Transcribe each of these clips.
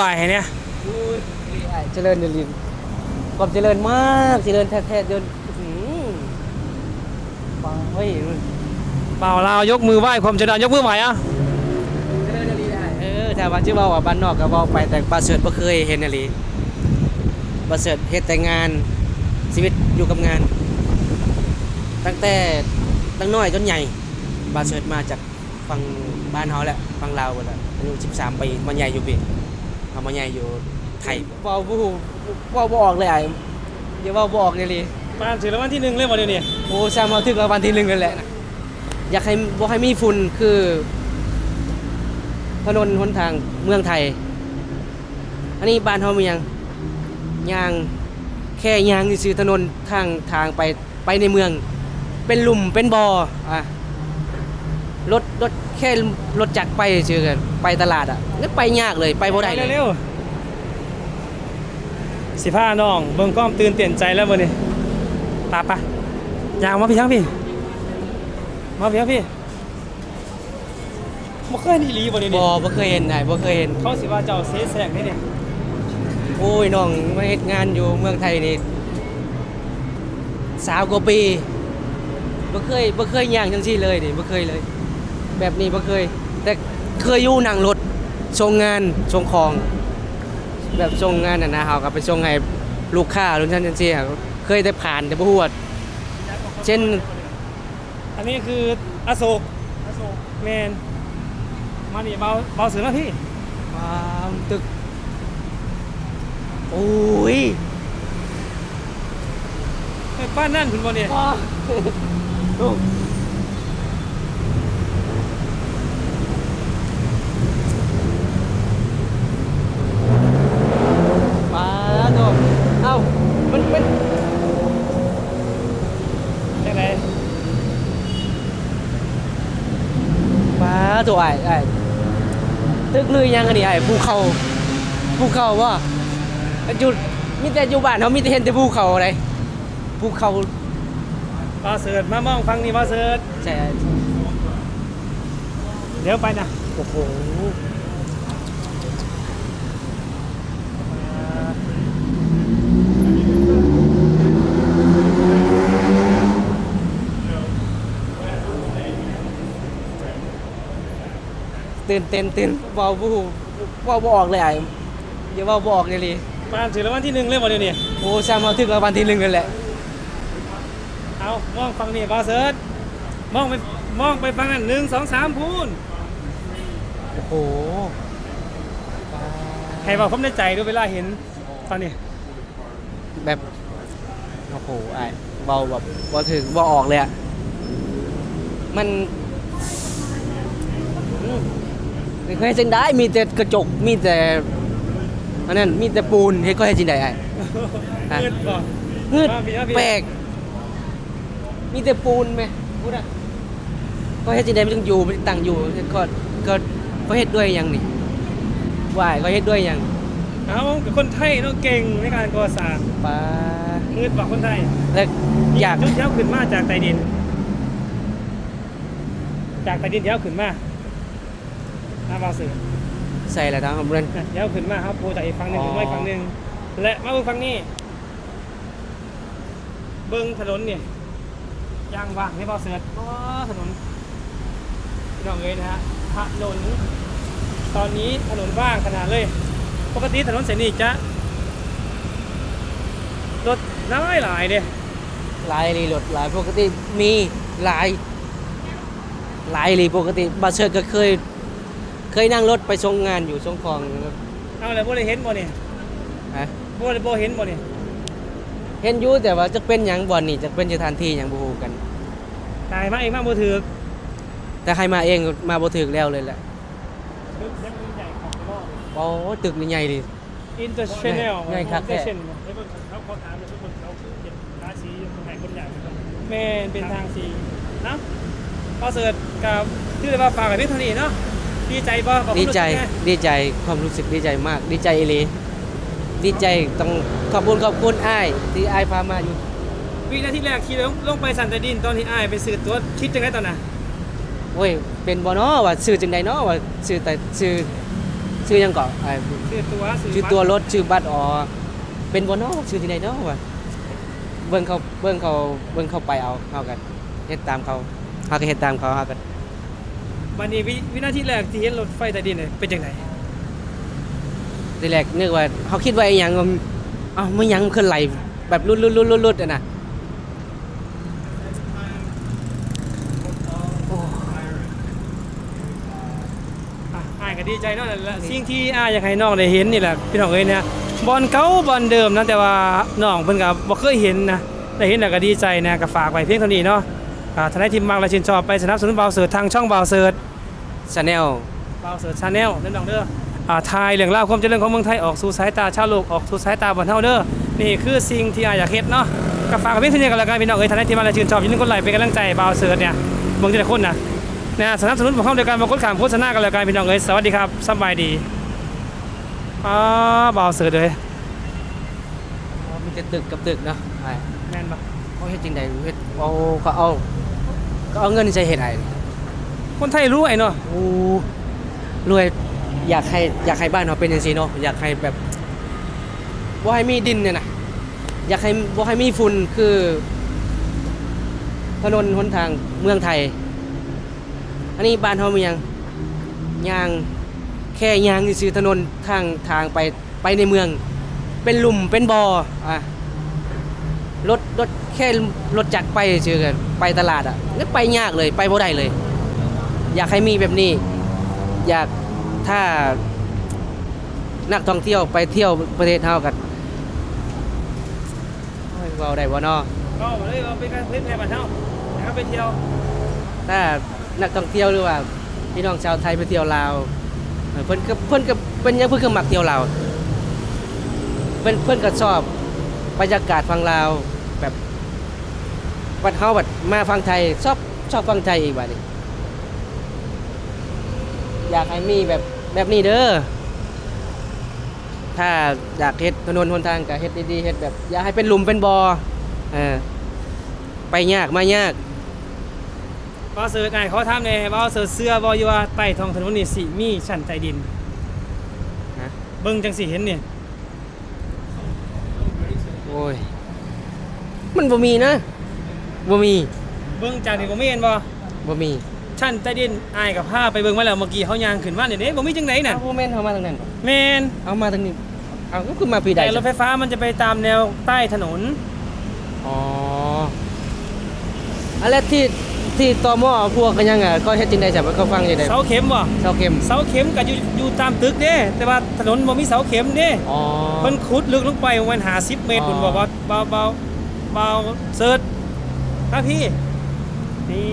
วายเนี่ยอุ้ยไอ้เจริญเดลินความเจริญมากเจริญแท้ๆจนอื้อหือปังเฮ้ยเปล่าลาวยกมือไหว้ความเจริญยกมือใหม่อะเจริญเดลินไอ้เออถ้าว่าชื่อว่าว่าบ้านนอกก็บอกไปแต่ปลาเสริฐบ่เคยเห็นอะไรปลาเสริฐเฮ็ดแต่งานชีวิตอยู่กับงาน ตั้งแต่ตั้งน้อยจนใหญ่ปลาเสริฐมาจากฝั่งบ้านเฮาแหละฝั่งลาวหมดละอายุ13ปีมันใหญ่อยู่ปี เอามาใหญ่อยู่ไทยเว้าบ่ฮู้เว้าบ่ออกเลยไอ้อย่าเว้าบ่ออกเลยลิปานถือรางวัลที่หนึ่งเลยวันเดียวนี้โอ้ซ้ำเอาถึกรางวัลที่หนึ่งกันแหละนะอยากให้บ่ให้มีฝุ่นคือถนนหนทางเมืองไทย อันนี้บ้านเฮามีหยังยางแค่ยางซื่อๆถนนทางทางไปไปในเมือง เป็นหลุมเป็นบ่ออะรถรถ แค่รถจักรไปซื่อๆกันไปตลาดอะงั้นไปยากเลยไปบ่ได้เลยเร็วๆสิผ้าน้อง เบิ่งกล้องตื่นเต้นใจแล้ววันนี้ตาปะยางมาพี่ทั้งพี่ มาพี่ทั้งพี่บ่เคยนี่ลีบ่เดี๋ยวบ่นี้บ่เคยเห็นได้บ่เคยเห็น เขาสิว่าเจ้าเสแสกนี่เนี่ยโอ้ยน้องมาเฮ็ดงานอยู่เมืองไทยนี่สาวกว่าปีบ่เคยบ่เคยย่างจังซี่เลยนี่บ่เคยเลย แบบนี้บ่เคย แต่เคยอยู่นั่งรถส่งงานส่งของ แบบส่งงานน่ะนะเฮาก็ไปส่งให้ลูกค้ารุ่นชั้นจังซี่ครับเคยได้ผ่านแต่บ่ฮู้ว่าเช่น อันนี้คืออโศกอโศกแมนมานี่เบาเบาเสือมาพี่ความตึก โอ้ยเฮ้ยป้านนั่นคุณบ่เนี่ย โอ้มาโดเอ้า มันเป็น จังได มาโดไอ้ไอ้ตึกลือยังอันนี้ไอ้ภูเขาภูเขาว่าอยู่มีแต่อยู่บ้านเขามีแต่เห็นแต่ภูเขาอะไรภูเขาเบาเสือมามองฟังนี่เบาเสือใช่เดี๋ยวไปนะโอ้โห ตื่นเต้นตื่นเบาบูเบาบออกเลยไอ้อย่าเบาบออกเลยลิป้านถือรางวัลที่หนึ่งเลยบ่เดี๋ยวนี้โอ้ซ้ำเอาถึงรางวัลที่หนึ่งกันแหละเอามองฟังนี่เบาเสือมองไปมองไปฟังนั่นหนึ่งสองสามพูนโอ้โหให้บอกผมในใจด้วยเวลาเห็นตอนนี้แบบโอ้โหไอ้เบาแบบเบาถึงเบาออกเลยอะมัน อืมไม่ เคยเห็นจังได้มีแต่กระจกมีแต่อันนั้นมีแต่ปูนเฮ้ยก็ให้จริงได้ไอ้ฮะมืดบ่งืดมาพี่มาพี่แปลกมีแต่ปูนไหมพูดอะก็เฮ็ดจังไดมันต้องอยู่มันตั้งอยู่ก็ก็ก็เฮ็ดด้วยหยังนี่ว่ายก็เฮ็ดด้วยหยังเอาเป็นคนไทยเนาะเก่งในการก่อสร้างปลามืดบ่คนไทยแล้วอยากจุดเท้าขึ้นมาจากใต้ดิน จากใต้ดินเท้าขึ้นมา หน้าบาสือใส่อะไรทางของเรือนเท้าขึ้นมาครับปูจากอีกฝั่งหนึ่งอ๋อถึงไม่ฝั่งหนึ่งและมาเบิ่งฝั่งนี้ เบิ่งถนนเนี่ยยางว่างให้บาเสือเพราะว่าถนนพี่น้องเอ้ยนะฮะถนนตอนนี้ถนนว่างขนาดเลย ปกติถนนเส้นนี้จะรถน้อยหลายเด้หลายรีรถหลายปกติมีหลายหลายรีปกติบาเชิดก็เคย เคยนั่งรถไปส่งงานอยู่ส่งของนะครับเอาเลยบ่ได้เห็นบ่เนี่ยฮะบ่ได้บ่เห็นบ่เนี่ยเห็นอยู่แต่ว่าจะเป็นหยังบ่อนนี่จะเป็นสถานที่หยังบ่ฮู้กัน ตายมาเองมาบ่ถือแต่ใครมาเองมาบ่ถึกแล้วเลยแหละตึกยังมีใหญ่ของรอบโอ้ตึกนี่ใหญ่ดิอินเตอร์เชนแนลใหญ่ครับแท้เขาเขาถามเลยทุกคนเขาเก็บราศีอยู่ตรงไหนคนใหญ่แม่นเป็นทางสีเนาะพอเสิร์ชกับที่ได้มาฝากกับพี่เท่านี้เนาะ ดีใจบ่บอกดีใจความรู้สึกไงดีใจความรู้สึกดีใจมาก ดีใจอีหลีดีใจต้องขอบคุณขอบคุณอ้ายที่อ้ายพามาอยู่วินาทีแรกขี่ลงลงไปสันใต้ดินตอนที่อ้ายไปซื้อตัวคิดจังไดตอนน่ะโอ้ยเป็นบ่เนาะว่าซื้อจังใดเนาะว่าซื้อแต่ซื้อชื่อหยังก่อนไอ้ชื่อตัวชื่อตัวรถชื่อบัตรอ๋อเป็นบ่เนาะชื่อที่ไหนเนาะวะเบิ่งเขาเบิ่งเขาเบิ่งเขาไปเอาเฮากันเฮ็ดตามเขาเฮาก็เฮ็ดตามเขาเฮากัน วันนี้วิวินาทีแรกที่เห็นรถไฟใต้ดินเนี่ยเป็นจังไดทีแรกนึกว่าเขาคิดว่าอีหยังว่าเอ้ามันหยังขึ้นไหลแบบลุดๆๆๆๆอะนะโอ้อะอ้ายก็ดีใจเนาะและสิ่งที่อ้ายอยากให้น้องได้เห็นนี่แหละพี่น้องเอ้ยเนี่ยบอลเก่าบอลเดิมนะแต่ว่าน้องเพิ่นก็บ่เคยเห็นนะได้เห็นแล้วก็ดีใจนะก็ฝากไว้เพียงเท่านี้เนาะอ่า ท่านใดที่มักและชื่นชอบไปสนับสนุนเบาเสิร์ชทางช่องเบาเสิร์ชชาแนลเบาเสิร์ชชาแนลเด้อน้องเด้ออ่าทายเรื่องราวความเจริญของเมืองไทยออกสู่สายตาชาวโลกออกสู่สายตาบ้านเฮาเด้อนี่คือสิ่งที่อ้ายอยากเฮ็ดเนาะก็ฝากไว้เพียงเท่านี้กันแล้วกันพี่น้องเอ้ยท่านใดที่มักและชื่นชอบอย่าลืมกดไลค์เป็นกำลังใจเบาเสิร์ชเนี่ยเบิ่งทีละคนนะนะสนับสนุนพวกเขาโดยการมากดขามโฆษณากันแล้วกันพี่น้องเอ้ยสวัสดีครับสบายดีอ๋อเบาเสือเลยมีแต่ตึกกับตึกเนาะไอ้แมนปะเขาเฮ็ดจริงใดเฮ็ดเอาเขาเอา ก็เอาเงินใช้เฮ็ดไอ้คนไทยรู้ไอ้เนาะโอ้รวยอยากให้อยากให้บ้านเราเป็นจังซี่เนาะอยากให้แบบบ่ให้มีดินเนี่ยนะอยากให้บ่ให้มีฝุ่นคือถนนหนทางเมืองไทย อันนี้บ้านเฮามีหยังยางแค่ยางซื่อๆถนนทางทางไปไปในเมือง เป็นหลุมเป็นบ่ออะรถรถ แค่รถจักรไปเฉยๆกันไปตลาดอะนี่ไปยากเลยไปบ่ได้เลย อยากให้มีแบบนี้ อยากถ้านักท่องเที่ยวไปเที่ยวประเทศเฮากันโอ้ยเว้าได้บ่เนาะก็มาเลยเอาไปการคลิปในบ้านเฮานะครับไปเที่ยว ถ้านักท่องเที่ยวหรือว่าพี่น้องชาวไทยไปเที่ยวลาวเออเพิ่นก็เพิ่นก็เป็นหยังเพิ่นก็มักเที่ยวลาวเพิ่นเพิ่นก็ชอบบรรยากาศฟังลาวแบบบัดเฮาบัดมาฟังไทยชอบชอบฟังไทยอีกบัดนี้อยากให้มีแบบแบบนี้เด้อถ้าอยากเฮ็ดถนนหนทางก็เฮ็ดดีๆเฮ็ดแบบอย่าให้เป็นหลุมเป็นบ่อเออไปยากมายากเบาเสือไอ้เขาทำเนี่ยเบาเสือเสื้อบ่อยู่ว่าใต้ท้องถนนนี่สิมีชั้นใต้ดินฮะเบิ่งจังสิเห็นเนี่ยโอ้ยมันบ่มีนะ บ่มีเบิ่งจากนี่บ่มีเห็นบ่บ่มีชั้นใต้ดินอ้ายกับผ้าไปเบิ่งมาแล้วเมื่อกี้เขาย่างขึ้นมาเนี่ยเด้บ่มีจังไดน่ะเอาบ่แม่นเอามาทางนั้นบ่แม่นเอามาทางนี้เอาก็คือมาปีใดแต่รถไฟฟ้ามันจะไปตามแนวใต้ถนนอ๋ออันแรกที่ที่ตมพวกกันยังอะก็เฮ็ดจังได๋จ้ะว่าเขาฟังจังได๋เสาเข็มบ่เสาเข็มเสาเข็มก็อยู่อยู่ตามตึกเด้แต่ว่าถนนบ่มีเสาเข็มเด้อ๋อเพิ่นขุดลึกลงไปประมาณ50เมตรอ๋อคุณบอกว่าเบาเบาเบาเสิร์ช ครับพี่ นี่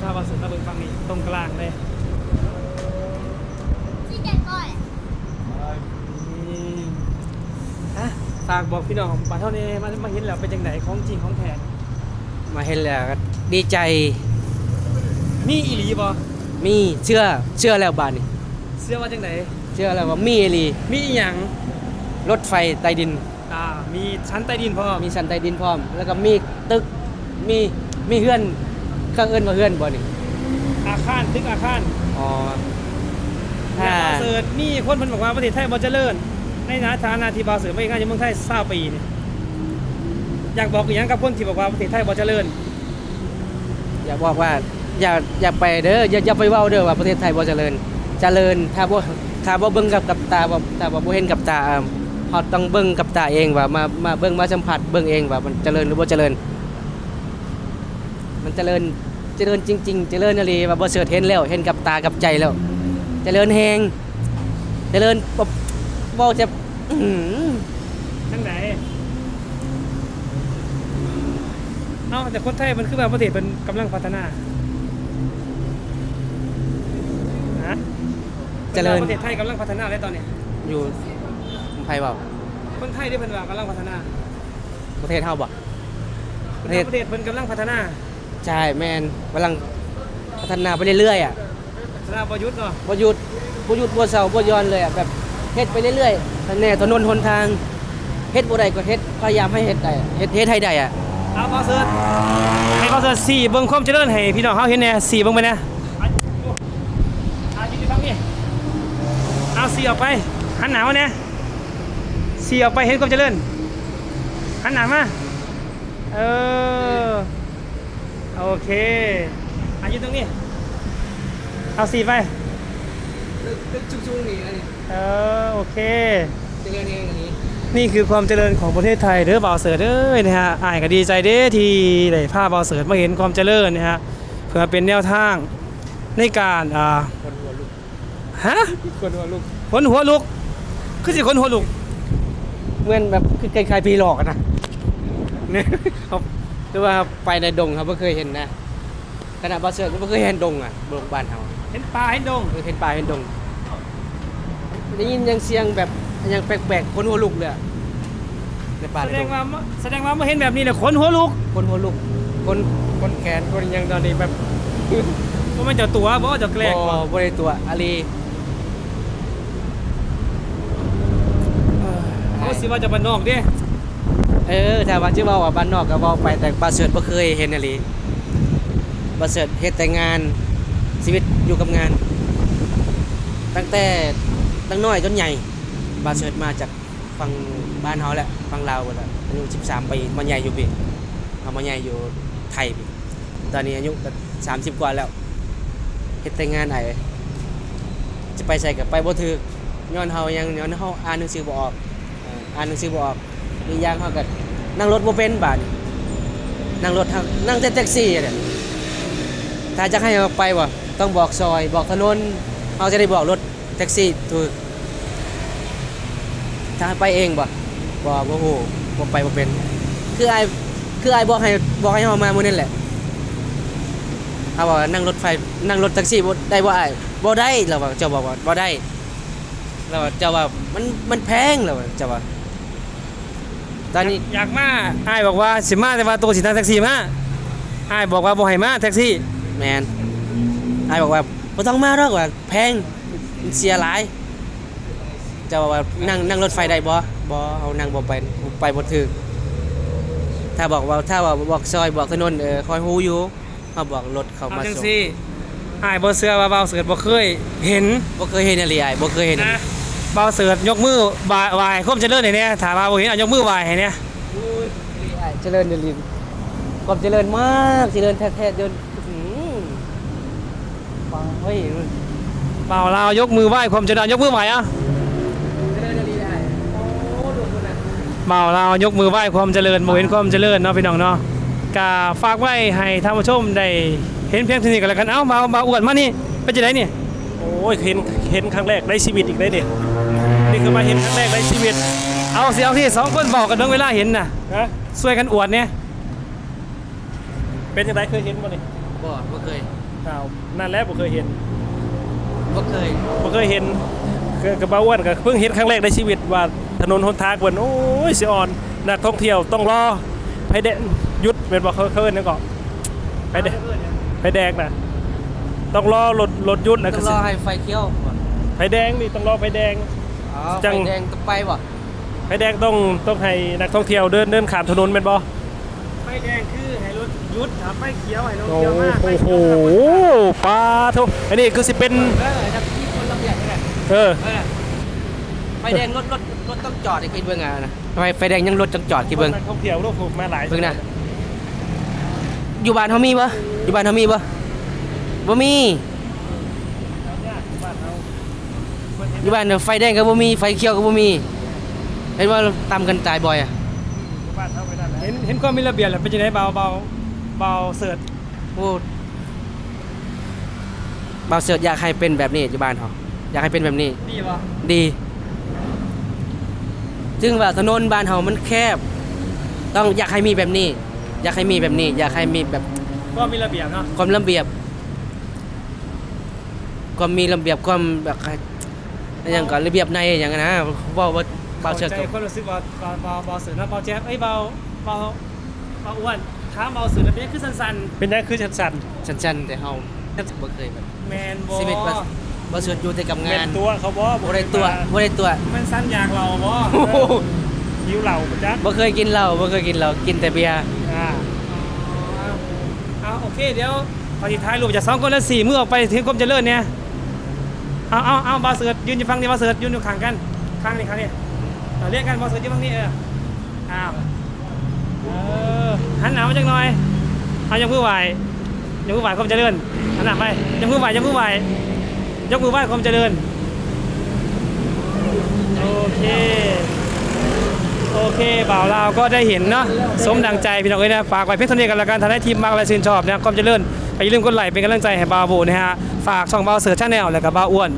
ภาพบาเสิร์ชมาเบิ่งฝั่งนี้ตรงกลางเลยที่เด็ดก่อนนี่อะฝากบอกพี่น้องบ้านเท่านี้มามาเห็นแล้วเป็นจังไดของจริงของแท้มาเห็นแล้วก็ดีใจมีอีหลีบ่มีเชื่อเชื่อแล้วบาดนี้เชื่อว่าจังไดเชื่อแล้วว่ามีอีหลีมีอีหยังรถไฟใต้ดินอ่ามีชั้นใต้ดินพร้อมมีชั้นใต้ดินพร้อม แล้วก็มีตึก มีมีเฮือนเขาเอิ้นว่าเฮือนบ่นี่อาคารตึกอาคารอ๋อแต่ถ้าบาเสิร์ชมีคนเพิ่นบอกว่าประเทศไทยบ่เจริญในฐานะที่บาเสิร์ชไปงานอยู่เมืองไทย20ปีนี่อยากบอกอีหยังกับคนที่บอกว่าประเทศไทยบ่เจริญอย่าบอกว่าอย่าอย่าไปเด้ออย่าอย่าไปเว้าเด้อว่าประเทศไทยบ่เจริญ เจริญถ้าบ่ถ้าบ่เบิ่งกับกับตาบ่ถ้าบ่บ่เห็นกับตาอ่าเฮาต้องเบิ่งกับตาเองว่ามามาเบิ่งมาสัมผัสเบิ่งเองว่ามันเจริญหรือบ่เจริญมัน เจริญเจริญจริง ๆ เจริญอีหลีว่าบ่เสิร์ชเห็นแล้ว เห็นกับตากับใจแล้ว เจริญแฮงเจริญบ่เว้าจะอื้อหือทั้งไหนเอ้าแต่คนไทยมันคือแบบประเทศเป็นกำลังพัฒนาฮะเจริญประเทศไทยกำลังพัฒนาเลยตอนนี้อยู่ไผเว้าคนไทยได้เป็นว่ากำลังพัฒนาประเทศเฮาบ่ประเทศ ประเทศเป็นกำลังพัฒนา ใช่แม่นกำลังพัฒนาไปเรื่อยๆอะพัฒนาประยุทธ์เนาะบ่หยุดบ่หยุดบ่เศร้าบ่หย้อนเลยอะแบบเฮ็ดไปเรื่อยๆทางแน่ถนนหนทางเฮ็ดบ่ได้ก็เฮ็ดพยายามให้เฮ็ดได้เฮ็ดเฮ็ดให้ได้อะเอาบอเซิร์ชให้บอเซิร์ชสี่เบิ้งความเจริญให้พี่น้องเขาเห็นแน่สี่เบิ้งไปนะอะโอ้อะยืนอยู่ฝั่งนี้อะเอาสีออกไปหันหนาวเนี่ยสีออกไปเห็นความเจริญหันหนามาเออ โอเคอายุตรงนี้ เอาสีไปตึกชุ่งๆนี่อันนี้เออโอเค เจริญเองอันนี้ นี่คือความเจริญของประเทศไทยเด้อบ่าวเสิร์ตเด้อนะฮะอ่ายก็ดีใจเด้ที่ได้พาบ่าวเสิร์ตมาเห็นความเจริญนะฮะเพื่อเป็นแนวทางในการอ่าคนหัวลุกฮะคนหัวลุกคนหัวลุกคือสิคนหัวลุกเหมือนแบบคือคล้ายๆพีหลอกอะนะเนี่ยเขา หรือว่าไปในดงครับไม่เคยเห็นนะขณะบาเสือก็ไม่เคยเห็นดงอะดงบ้านเขาเห็นปลาเห็นดงเคยเห็นป่าเห็นดงได้ยินยังเสียงแบบยังแปลกๆคนหัวลุกเลยอะในป่าแสในดดงงว่าแสดงว่าเมื่อเห็นแบบนี้เนี่ยคนหัวลุก คนหัวลุก คนคนแขนคนยังตอนนี้แบบว่ามันเจะตัวบ่เจะแกล้งบ่บ่บ่ได้ตัวอาลีเขาสิว่าจะบ้านนอกเด้เออถ้าว่าชื่อว่าว่าบ้านนอกก็เว้าไปแต่บาเสือบ่เคยเห็นอาลีบาเสือเฮ็ดแต่งานชีวิตอยู่กับงาน ตั้งแต่ตั้งน้อยจนใหญ่บาเสือมาจากฝั่งบ้านเฮาแหละฝั่งลาวหมดละอายุ13ปีมาใหญ่อยู่พี่เอามาใหญ่อยู่ไทยพี่ตอนนี้อายุก็30 กว่าแล้วเฮ็ดแต่งานไอ้จะไปใส่กับไปบ่ถึกย้อนเฮายังย้อนเฮาอ่านหนังสือบ่ออกอ่ออ่านหนังสือบ่ออกอีกอย่างเฮาก็ นั่งรถบ่เป็นบาดนี้นั่งรถทางนั่งแต่แท็กซี่เนี่ยถ้าจะให้เอาไปบ่ต้องบอกซอย บอกถนนเฮาจะได้บอกรถแท็กซี่ถูกถ้าไปเองบ่บ่บ่ฮู้บ่ไปบ่เป็น คือไอ้คือไอ้บอกให้บอกให้เฮามามื้อนั้นแหละเขาบอกนั่งรถไฟนั่งรถแท็กซี่ได้บ่ไอ้บ่ได้เราว่าเจ้าบอกว่าบ่ได้เราว่าเจ้าว่ามันมันแพงเราว่าเจ้าว่า ตอนนี้อยากมาอ้ายบอกว่าสิมาแต่ว่าตัวสินั่งแท็กซี่มาอ้ายบอกว่าบ่ให้มาแท็กซี่แมนไอ้บอกว่าบ่ต้องมาหรอกว่าแพงมันเสียหลายเจ้าว่านั่งนั่งรถไฟได้บ่บ่เอานั่งบ่ไปไปบ่ถึกถ้าบอกว่าถ้าว่าบอกซอยบอกถนนเออคอยฮู้อยู่เขาบอกรถเขาเอามาจังส่งซี่อ้ายบ่เชื่อว่าบ่าวเสิร์ตบ่เคย เห็นบ่เคยเห็นอะไรไอ้บ่เคยเห็นนะ เบาเสิร์ตยกมือบ่ายไหวความเจริญไหนเนี่ยถามมาบ่เห็นเอายกมือไหวให้เนี่ยเจริญเดลินความเจริญมากเจริญแท้ๆเดินอื้อหือฟังเฮ้ยเบาเรายกมือไหวความเจริญยกมือไหวอะเจริญเดลินได้โอ้ดูคนน่ะเบาเรายกมือไหวความเจริญบ่เห็นความเจริญเนาะพี่น้องเนาะกาฝากไว้ให้ท่านผู้ชมได้เห็นเพียงเท่านี้ก็แล้วกันเอ้ามามาอวดมานี่เป็นจังไดนี่โอ้ยเห็นเห็นครั้งแรกในชีวิตอีกได้เนี่ยนี่คือมาเห็นครั้งแรกในชีวิตเอาสิเอาที่สองคนบอกกันเบิ่งเวลาเห็นน่ะนะช่วยกันอวดเนี่ยเป็นยังไงเคยเห็นบ่เนี่ยบ่บ่เคยอ้าวนั่นแหละบ่เคยเห็นบ่เคยบ่เคยเห็นคือกระเป๋าอ้วนก็เพิ่งเห็นครั้งแรกในชีวิตว่าถนนหนทางเพิ่นโอ้ยสิอ่อนนักท่องเที่ยวต้องรอไผแดงหยุดเป็นบ่เขาเขาเอิ้นหยังก็ไผแดงไผแดงน่ะ ต้องรอรถรถหยุดนะต้ก็องรสิอให้ไฟเขียวบ่ไผแดงนี่ต้องรอไผแดง อ๋อจัไฟง แดงต้องไปบ่ไผแดงต้องต้องให้นักท่องเที่ยวเดินเดินข้ามถนนแม่นบ่ไฟแดงคือให้รถหยุดถ้าไฟเขียวให้รถโอ้เขียวมาไฟโหเขียวปลาทุอันนี้คือสิเป็นเออจับที่คนลำใหญ่นี่เออเออไฟแดงรถรถรถต้องจอดให้กินเบิ่งอะนะทำไมไฟแดงยังรถต้องจอดที่เบิ่งนักท่องเที่ยวโลกผมมาหลายเบิ่งนะอยู่บ้านเฮามีบ่อยู่บ้านเฮามีบ่ บ่มีอยู่บ้านเนี่ยไฟแดงก็บ่มีไฟเขียวก็บ่มีเห็นว่าตามกันตายบ่อยอะบ้านเท่าไปนั่นแหละเห็นเห็นความมีระเบียบแล้วเป็นจังไดเบาเบาเบาเสิร์ตโอ้บ่าวเสิร์ชอยากให้เป็นแบบนี้อยู่บ้านเฮาอยากให้เป็นแบบนี้ ดีบ่ดีซึ่งว่าถนนบ้านเฮามันแคบ ต้องอยากให้มีแบบนี้ อยากให้มีแบบนี้ อยากให้มีแบบก็มีระเบียบเนาะความระเบียบ ความมีระเบียบความแบบอะไรอย่างก่อนระเบียบในอย่างนั้นนะว่าว่าเบาเชิดใจกับคนรู้สึกว่าเบาเบาเบาเสือนะเบาแจ๊บเอ้เบาเบาเบาอ้วนถาเบาเสือแล้วเป็นคือสั้นๆเป็นยังคือชัดสันชันๆแต่เฮาบ่เคยแบบแมนบ่ชีวิตบ่บ่เชิดอยู่แต่กับเป็งานตัวเขาบ่บ่ได้ตัวบ่ได้ตัวมันสั้นอยากเราบ่โอ้โหหิวเหล่าจ๊ะบ่เคยกินเหล้าบ่เคยกินเหล้ากินแต่เบียร์อ่าเอาเอาโอเคเดี๋ยวพอทีท้ายรูปจะสองคนละสี่มือออกไปถึงกรมเจริญเนี่ย เอาเอาเอาบาเสิร์ตยืนอยู่ฝั่งนี้บาเสิร์ตยืนอยู่ข้างกันข้างนี้ข้างนี้เอาเรียกกันบาเสิร์ตยู่ฝั่งนี้เอออ้าวเออหันหน้ามาจังหน่อยเอายกมือไหวยกมือไหวความเจริญหันหน้าไปยกมือไหวยกมือไหวยกมือไหวความเจริญโอเคโอเคบ่าวลาวก็ได้เห็นเนาะสมดังใจพี่น้องเอ้ยนะฝากไว้เพียงเท่านี้กันละกันทำให้ทีมมากและชื่นชอบนะความเจริญอย่าลืมกดไลค์เป็นกำลังใจให้บ่าวโบนะฮะ ฝากช่องบ่าวเสิร์ชชาแนลแล้วก็บ่าวอ้วน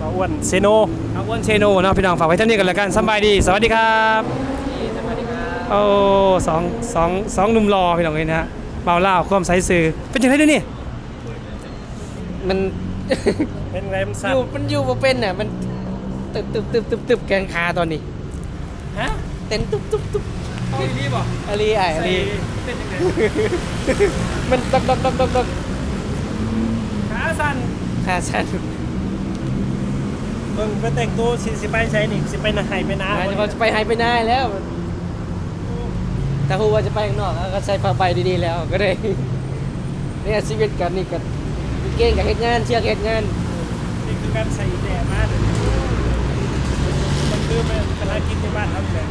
บ่าวอ้วนเซโนอาอ้วนเชโนเนาะพี่น้องฝากไว้เท่านี้กันแล้วกันสำบายดีสวัสดีครับโอ้สองสองสองหนุ่มรอพี่น้องเลยนะฮะเบาเล่าวความใสสื่อเป็นยังไงด้วยนี่มันเป็นไงมันอสั่นยู่มันอยู่บ่เป็นน่ะมันตึบตึบตึบตึบตึบแกงคาตอนนี้ฮะเต้นตุบตุบตุบเอาดีๆบ่อะลีไอ้อะลีเป็นยังไงมันตกตกตกตกตกขา สั้นขาสั้นเบิ่งไปแต่งตัวสิสิไปใช้นี่สิไปหายไปนาหมาาจะไปหายไปไหนแล้วถ้าฮู้ว่าจะไปข้างนอกก็ใช้ผ้าใบดีๆแล้วก็ได้ เนี่ยชีวิตกันนี่กันเก่งกับเหตุงาน เชื่อเหตุงาน นี่คือการใส่แดดมากเลยต้มันคือเป็นภารกิจในบ้านทำาอยแล้